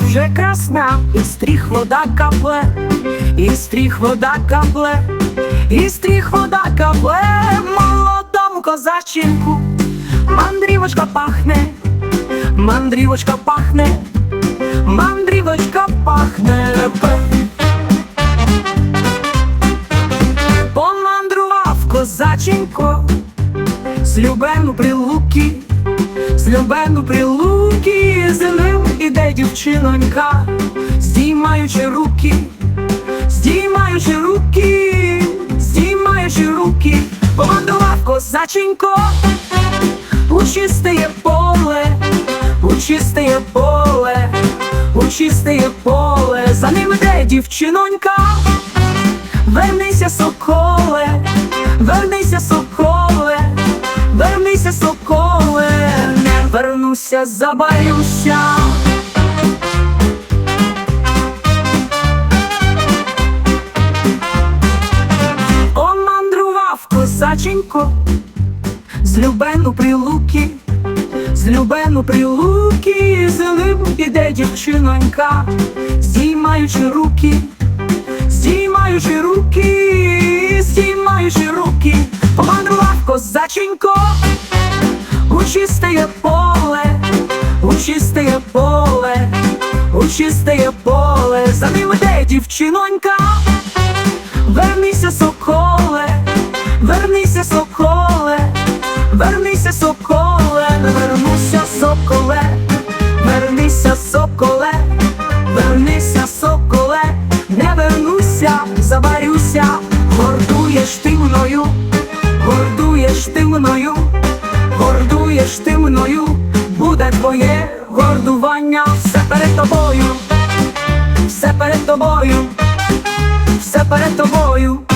вже красна, і стріх вода капле, і стріх вода капле, і стріх вода капле, молодому козаченку, мандрівочка пахне, мандрівочка пахне, мандрівочка пахне. Помандрував козаченько з любену прилуки, з любену прилуки, дівчинонька, здіймаючи руки, здіймаючи руки, здіймаючи руки, помандрував козаченько, у чистеє поле, у чистеє поле, у чистеє поле, за ним іде дівчинонька. Вернися, соколе, вернися, соколе, вернися, соколе, не вернуся, забарюся. Козаченько, з любену прилуки, з любену прилуки, з ним іде дівчинонька, здіймаючи руки. Здіймаючи руки, здіймаючи руки, помандрував козаченько, у чистеє поле, у чистеє поле, у чистеє поле, за ним іде дівчинонька, гордуєш ти мною, буде твоє гордування, все перед тобою, все перед тобою, все перед тобою.